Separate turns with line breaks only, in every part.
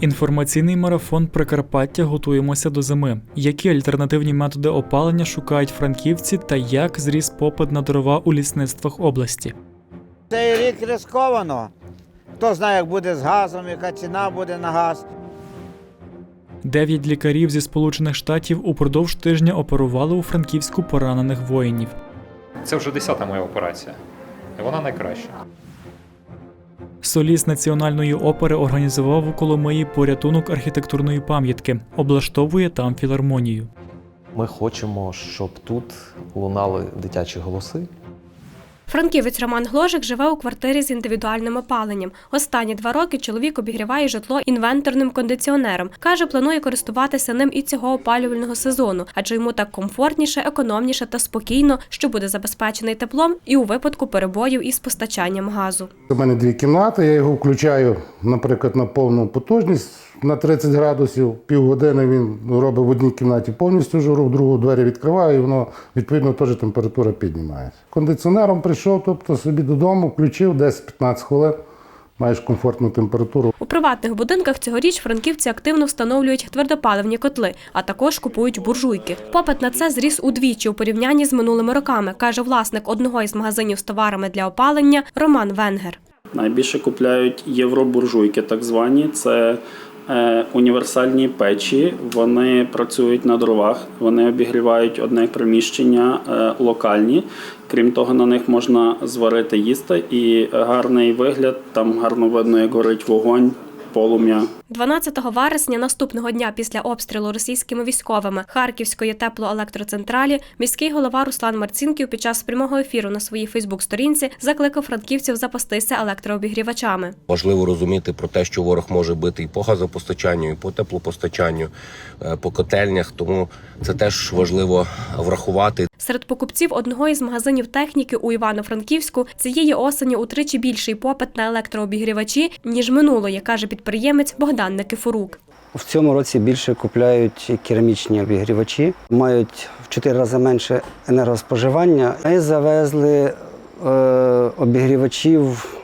Інформаційний марафон Прикарпаття готуємося до зими. Які альтернативні методи опалення шукають франківці та як зріс попит на дрова у лісництвах області?
Цей рік рисковано. Хто знає, як буде з газом, яка ціна буде на газ.
Дев'ять лікарів зі Сполучених Штатів упродовж тижня оперували у Франківську поранених воїнів.
Це вже десята моя операція. Вона найкраща.
Соліст національної опери організував у Коломиї порятунок архітектурної пам'ятки, облаштовує там філармонію.
Ми хочемо, щоб тут лунали дитячі голоси.
Франківець Роман Гложик живе у квартирі з індивідуальним опаленням. Останні два роки чоловік обігріває житло інвенторним кондиціонером. Каже, планує користуватися ним і цього опалювального сезону, адже йому так комфортніше, економніше та спокійно, що буде забезпечений теплом і у випадку перебоїв із постачанням газу.
У мене дві кімнати. Я його включаю, наприклад, на повну потужність на 30 градусів, півгодини він робить в одній кімнаті повністю жиру, в другу двері відкриває, і воно відповідно теж температура піднімається. Кондиціонером прийшов, тобто собі додому, включив десь 15 хвилин. Маєш комфортну температуру.
У приватних будинках цьогоріч франківці активно встановлюють твердопаливні котли, а також купують буржуйки. Попит на це зріс удвічі у порівнянні з минулими роками, каже власник одного із магазинів з товарами для опалення Роман Венгер.
Найбільше купляють євробуржуйки, так звані. Це Е, універсальні печі, вони працюють на дровах, вони обігрівають одне приміщення е, локальні. Крім того, на них можна зварити їсти і гарний вигляд, там гарно видно, як горить вогонь полум'я.
12 вересня, наступного дня після обстрілу російськими військовими Харківської теплоелектроцентралі, міський голова Руслан Марцінків під час прямого ефіру на своїй Фейсбук-сторінці закликав франківців запастися електрообігрівачами.
Важливо розуміти про те, що ворог може бити і по газопостачанню, і по теплопостачанню, е, по котельнях. Тому це теж важливо врахувати.
Серед покупців одного із магазинів техніки у Івано-Франківську цієї осені утричі більший попит на електрообігрівачі ніж минулої, каже підприємець підприємець Богдан Никифорук.
В цьому році більше купляють керамічні обігрівачі, мають в чотири рази менше енергоспоживання. Ми завезли е, обігрівачів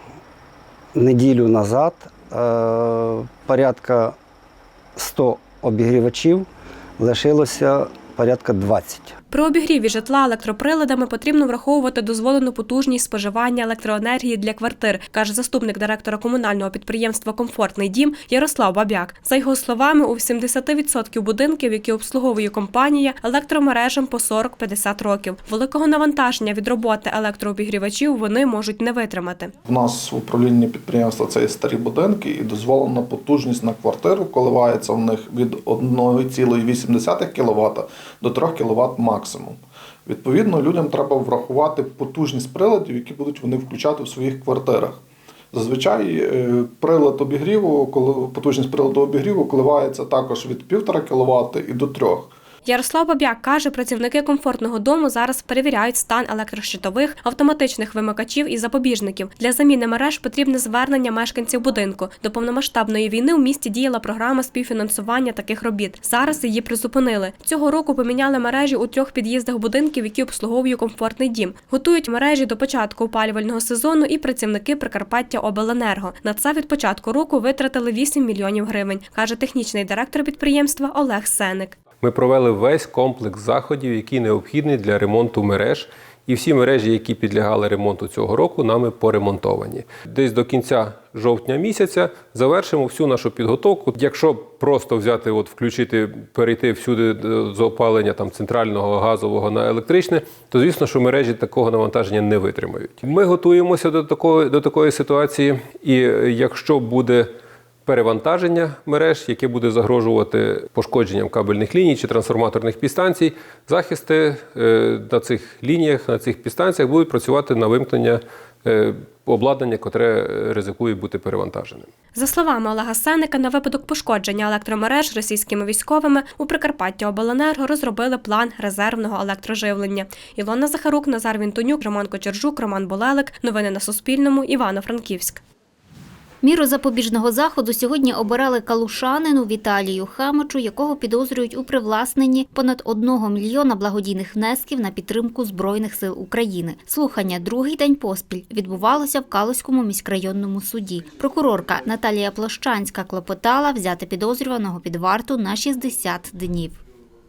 неділю назад, е, порядка 100 обігрівачів лишилося порядка 20.
При обігріві житла електроприладами потрібно враховувати дозволену потужність споживання електроенергії для квартир, каже заступник директора комунального підприємства Комфортний дім Ярослав Бабяк. За його словами, у 70% будинків, які обслуговує компанія, електромережам по 40-50 років. Великого навантаження від роботи електрообігрівачів вони можуть не витримати.
У нас в управлінні підприємства це старі будинки, і дозволена потужність на квартиру коливається в них від 1,8 кВт до 3 кВт максимум максимум. Відповідно, людям треба врахувати потужність приладів, які будуть вони включати в своїх квартирах. Зазвичай е, прилад обігріву, коли потужність приладу обігріву коливається також від 1,5 кВт і до 3 кВт.
Ярослав Баб'як каже, працівники комфортного дому зараз перевіряють стан електрощитових, автоматичних вимикачів і запобіжників. Для заміни мереж потрібне звернення мешканців будинку. До повномасштабної війни у місті діяла програма співфінансування таких робіт. Зараз її призупинили. Цього року поміняли мережі у трьох під'їздах будинків, які обслуговують комфортний дім. Готують мережі до початку опалювального сезону і працівники Прикарпаття Обленерго. На це від початку року витратили 8 мільйонів гривень, каже технічний директор підприємства Олег Сеник.
Ми провели весь комплекс заходів, які необхідні для ремонту мереж. І всі мережі, які підлягали ремонту цього року, нами поремонтовані. Десь до кінця жовтня місяця завершимо всю нашу підготовку. Якщо просто взяти, от включити, перейти всюди е, з опалення там центрального газового на електричне, то звісно, що мережі такого навантаження не витримають. Ми готуємося до такої до такої ситуації, і е, якщо буде перевантаження мереж, яке буде загрожувати пошкодженням кабельних ліній чи трансформаторних підстанцій. Захисти е, на цих лініях, на цих підстанціях будуть працювати на вимкнення. Е, обладнання, котре ризикує бути перевантаженим,
за словами Олега Сеника, на випадок пошкодження електромереж російськими військовими у Прикарпаття Обленерго розробили план резервного електроживлення. Ілона Захарук, Назар Вінтонюк, Роман Кочержук, Роман Болелик. Новини на Суспільному. Івано-Франківськ. Міру запобіжного заходу сьогодні обирали калушанину Віталію Хамичу, якого підозрюють у привласненні понад одного мільйона благодійних внесків на підтримку збройних сил України. Слухання другий день поспіль відбувалося в Калуському міськрайонному суді. Прокурорка Наталія Площанська клопотала взяти підозрюваного під варту на 60 днів.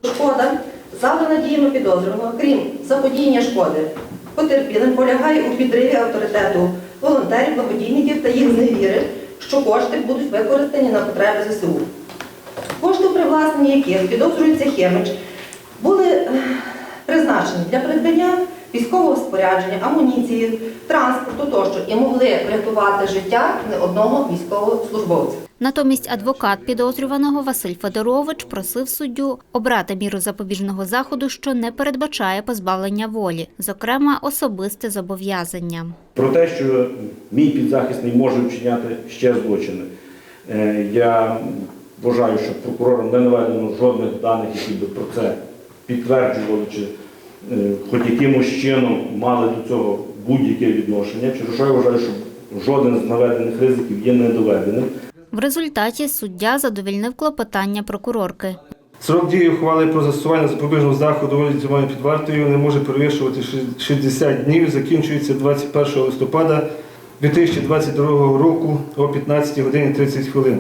Шкода завдана діями підозрюваного, крім заподіяння шкоди, потерпілим полягає у підриві авторитету волонтерів, благодійників та їх зневіри, що кошти будуть використані на потреби ЗСУ. Кошти, привласнені яких підозрюється Хемич, були е, призначені для придбання військового спорядження, амуніції, транспорту тощо і могли врятувати життя не одного військовослужбовця.
Натомість адвокат підозрюваного Василь Федорович просив суддю обрати міру запобіжного заходу, що не передбачає позбавлення волі, зокрема особисте зобов'язання.
Про те, що мій підзахисний може вчиняти ще злочини, е, я вважаю, що прокурором не наведено жодних даних, які би про це підтверджували чи Е, хоч якимось чином мали до цього будь-яке відношення, через що я вважаю, що жоден з наведених ризиків є недоведеним.
В результаті суддя задовільнив клопотання прокурорки.
Срок дії ухвали про застосування запобіжного заходу волі тримання під вартою не може перевищувати 60 днів. Закінчується 21 листопада 2022 року о 15 годині 30 хвилин.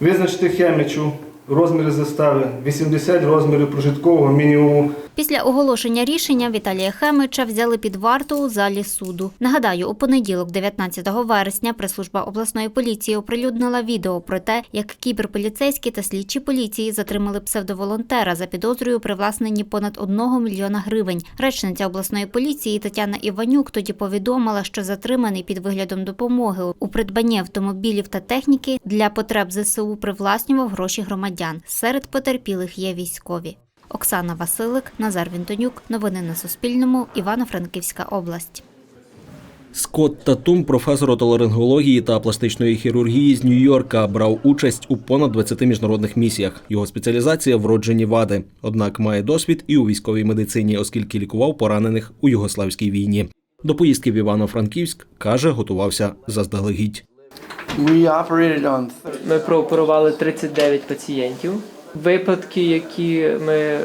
Визначити Хемічу розміри застави 80 розмірів прожиткового мінімуму.
Після оголошення рішення Віталія Хемича взяли під варту у залі суду. Нагадаю, у понеділок, 19 вересня, прес-служба обласної поліції оприлюднила відео про те, як кіберполіцейські та слідчі поліції затримали псевдоволонтера за підозрою при власненні понад 1 мільйона гривень. Речниця обласної поліції Тетяна Іванюк тоді повідомила, що затриманий під виглядом допомоги у придбанні автомобілів та техніки для потреб ЗСУ привласнював гроші громадян. Серед потерпілих є військові. Оксана Василик, Назар Вінтонюк. Новини на Суспільному. Івано-Франківська область.
Скотт Татум, професор отоларингології та пластичної хірургії з Нью-Йорка, брав участь у понад 20 міжнародних місіях. Його спеціалізація вроджені вади. Однак має досвід і у військовій медицині, оскільки лікував поранених у Югославській війні. До поїздки в Івано-Франківськ каже, готувався заздалегідь.
Ми прооперували 39 пацієнтів. Випадки, які ми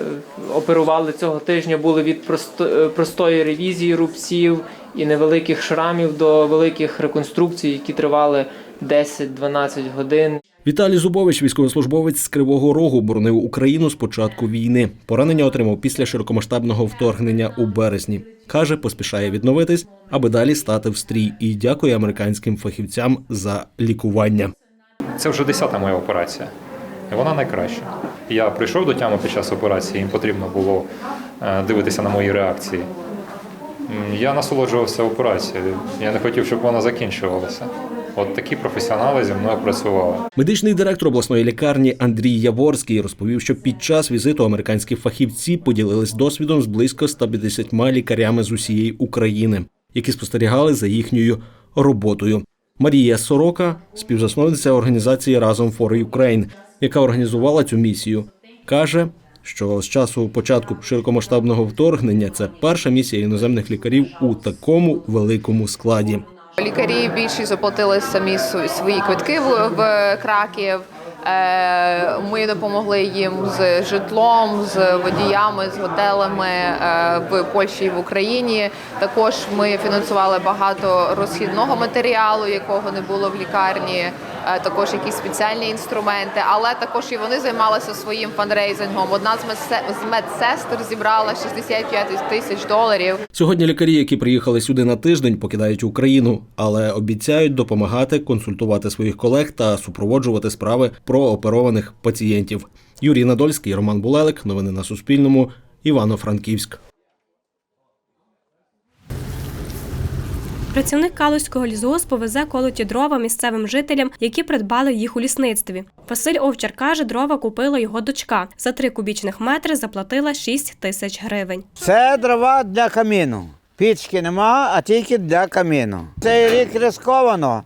оперували цього тижня, були від е, простої ревізії рубців і невеликих шрамів до великих реконструкцій, які тривали 10-12 годин.
Віталій Зубович, військовослужбовець з Кривого Рогу, боронив Україну з початку війни. Поранення отримав після широкомасштабного вторгнення у березні. Каже, поспішає відновитись, аби далі стати в стрій. І дякує американським фахівцям за лікування.
Це вже десята моя операція і вона найкраща. Я прийшов до тями під час операції, їм потрібно було е, дивитися на мої реакції. Я насолоджувався операцією. Я не хотів, щоб вона закінчувалася. От такі професіонали зі мною працювали.
Медичний директор обласної лікарні Андрій Яворський розповів, що під час візиту американські фахівці поділились досвідом з близько 150 лікарями з усієї України, які спостерігали за їхньою роботою. Марія Сорока, співзасновниця організації Разом for Ukraine, яка організувала цю місію, каже, що з часу початку широкомасштабного вторгнення це перша місія іноземних лікарів у такому великому складі.
Лікарі більшість заплатили самі свої квитки в Краків. Е, ми допомогли їм з житлом, з водіями, з готелями е, в Польщі і в Україні. Також ми фінансували багато розхідного матеріалу, якого не було в лікарні. Е, також якісь спеціальні інструменти, але також і вони займалися своїм фанрейзингом. Одна з медсестер зібрала 65 тисяч доларів.
Сьогодні лікарі, які приїхали сюди на тиждень, покидають Україну, але обіцяють допомагати, консультувати своїх колег та супроводжувати справи прооперованих пацієнтів. Юрій Надольський, Роман Булелик. Новини на Суспільному. Івано-Франківськ.
Працівник Калузького лісгоспу везе колоті дрова місцевим жителям, які придбали їх у лісництві. Василь Овчар каже, дрова купила його дочка. За три кубічних метри заплатила 6 тисяч гривень.
Це дрова для каміну. Пічки нема, а тільки для каміну. Цей рік рисковано.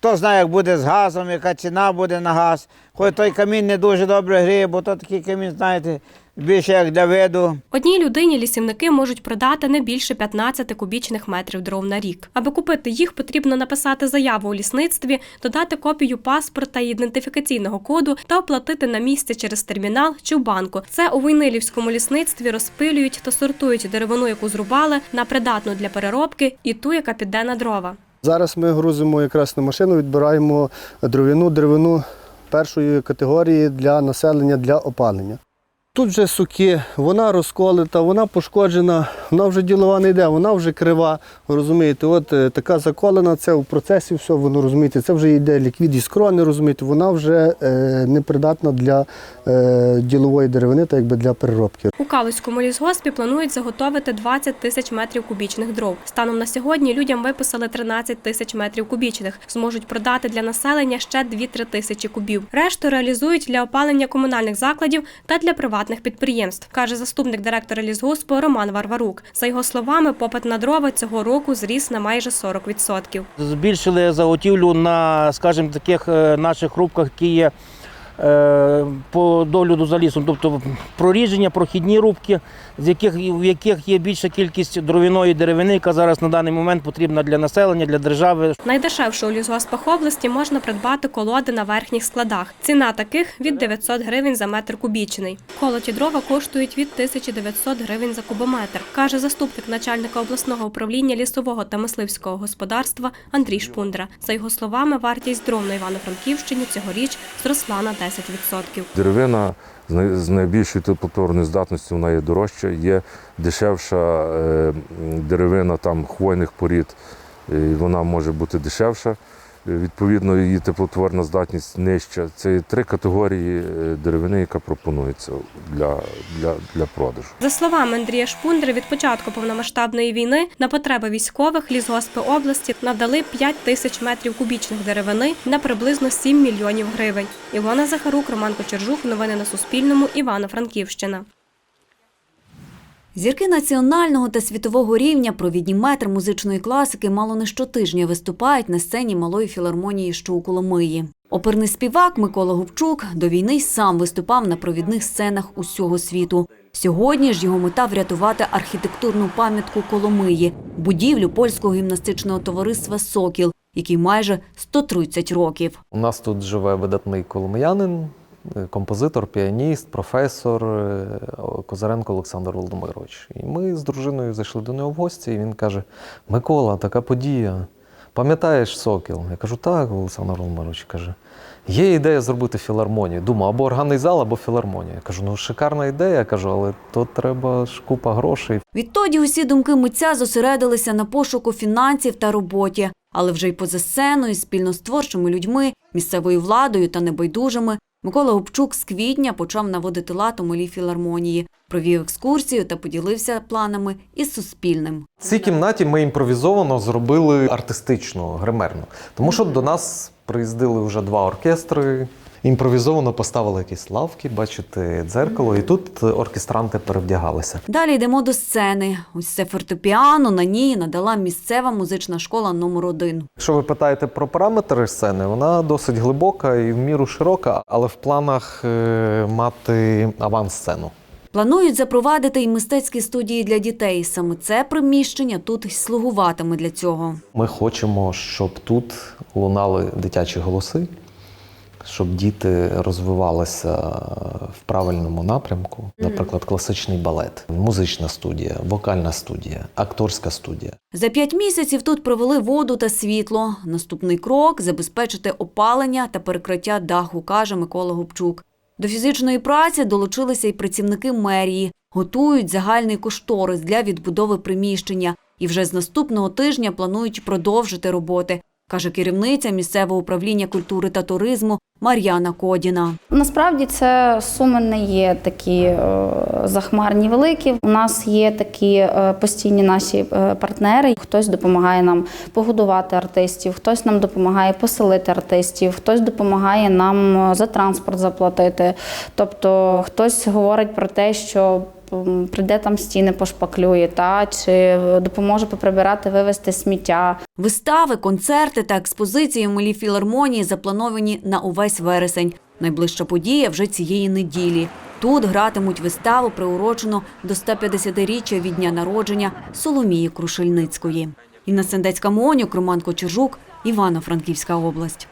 Хто знає, як буде з газом, яка ціна буде на газ. Хоч той камінь не дуже добре гріє, бо то такий камінь, знаєте, більше як для виду.
Одній людині лісівники можуть продати не більше 15 кубічних метрів дров на рік. Аби купити їх, потрібно написати заяву у лісництві, додати копію паспорта і ідентифікаційного коду та оплатити на місце через термінал чи в банку. Це у Войнилівському лісництві розпилюють та сортують деревину, яку зрубали на придатну для переробки, і ту, яка піде на дрова.
Зараз ми грузимо якраз на машину, відбираємо дровину деревину першої категорії для населення для опалення. Тут вже суки, вона розколита, вона пошкоджена, вона вже ділова не йде, вона вже крива. розумієте, От е, така заколена, це в процесі все, воно ну, розумієте, це вже йде ліквід із крони, розумієте, вона вже е, непридатна для е, ділової деревини та якби для переробки.
У Калицькому лісгоспі планують заготовити 20 тисяч метрів кубічних дров. Станом на сьогодні людям виписали 13 тисяч метрів кубічних. Зможуть продати для населення ще 2-3 тисячі кубів. Решту реалізують для опалення комунальних закладів та для приватних приватних підприємств, каже заступник директора лісгоспу Роман Варварук. За його словами, попит на дрова цього року зріс на майже 40%.
Збільшили заготівлю на, скажімо, таких е, наших рубках, які є Е, по догляду за лісом, тобто проріження, прохідні рубки, з яких, в яких є більша кількість дровіної деревини, яка зараз на даний момент потрібна для населення, для держави.
Найдешевше у лісгоспах області можна придбати колоди на верхніх складах. Ціна таких від 900 гривень за метр кубічний. Колоті дрова коштують від 1900 гривень за кубометр, каже заступник начальника обласного управління лісового та мисливського господарства Андрій Шпундра. За його словами, вартість дров на Івано-Франківщині цьогоріч зросла на 10%. 10%.
Деревина з найбільшою теплотворною здатністю вона є дорожча, є дешевша е, деревина там хвойних порід, вона може бути дешевша. Відповідно, її теплотворна здатність нижча. Це три категорії е, деревини, яка пропонується для для, для продажу.
За словами Андрія Шпундри, від початку повномасштабної війни на потреби військових лісгоспи області надали 5 тисяч метрів кубічних деревини на приблизно 7 мільйонів гривень. Івана Захарук, Роман Кочержук. Новини на Суспільному. Івано-Франківщина. Зірки національного та світового рівня провідні метри музичної класики мало не щотижня виступають на сцені малої філармонії, що у Коломиї. Оперний співак Микола Губчук до війни й сам виступав на провідних сценах усього світу. Сьогодні ж його мета врятувати архітектурну пам'ятку Коломиї, будівлю польського гімнастичного товариства Сокіл, який майже 130 років.
У нас тут живе видатний коломиянин Е, композитор, піаніст, професор е, Козаренко Олександр Володимирович. І ми з дружиною зайшли до нього в гості, і він каже: Микола, така подія. Пам'ятаєш сокіл? Я кажу, так, Олександр Володимирович каже. Є ідея зробити філармонію. Думаю, або органний зал, або філармонія. Я кажу, ну шикарна ідея. кажу, але то треба ж купа грошей.
Відтоді усі думки митця зосередилися на пошуку фінансів та роботі, але вже й поза сценою, спільно з творчими людьми, місцевою владою та небайдужими Микола Губчук з квітня почав наводити лад у малій філармонії, провів екскурсію та поділився планами із суспільним.
В Цій кімнаті ми імпровізовано зробили артистичну гримерно, тому що до нас приїздили вже два оркестри імпровізовано поставили якісь лавки, бачите, дзеркало, і тут е, оркестранти перевдягалися.
Далі йдемо до сцени. Ось це фортепіано на ній надала місцева музична школа номер 1
Якщо ви питаєте про параметри сцени, вона досить глибока і в міру широка, але в планах е, мати аванс-сцену.
Планують запровадити і мистецькі студії для дітей. Саме це приміщення тут слугуватиме для цього.
Ми хочемо, щоб тут лунали дитячі голоси щоб діти розвивалися в правильному напрямку, наприклад, класичний балет, музична студія, вокальна студія, акторська студія.
За п'ять місяців тут провели воду та світло. Наступний крок забезпечити опалення та перекриття даху, каже Микола Губчук. До фізичної праці долучилися й працівники мерії, готують загальний кошторис для відбудови приміщення і вже з наступного тижня планують продовжити роботи каже керівниця місцевого управління культури та туризму Мар'яна Кодіна.
Насправді це суми не є такі е, захмарні великі. У нас є такі е, постійні наші е, партнери. Хтось допомагає нам погодувати артистів, хтось нам допомагає поселити артистів, хтось допомагає нам за транспорт заплатити. Тобто, хтось говорить про те, що Типу, прийде там стіни, пошпаклює та чи допоможе поприбирати, вивезти сміття.
Вистави, концерти та експозиції в милій філармонії заплановані на увесь вересень. Найближча подія вже цієї неділі. Тут гратимуть виставу, приурочену до 150-річчя від дня народження Соломії Крушельницької. Інна Сендецька Моню, Кроман Кочержук, Івано-Франківська область.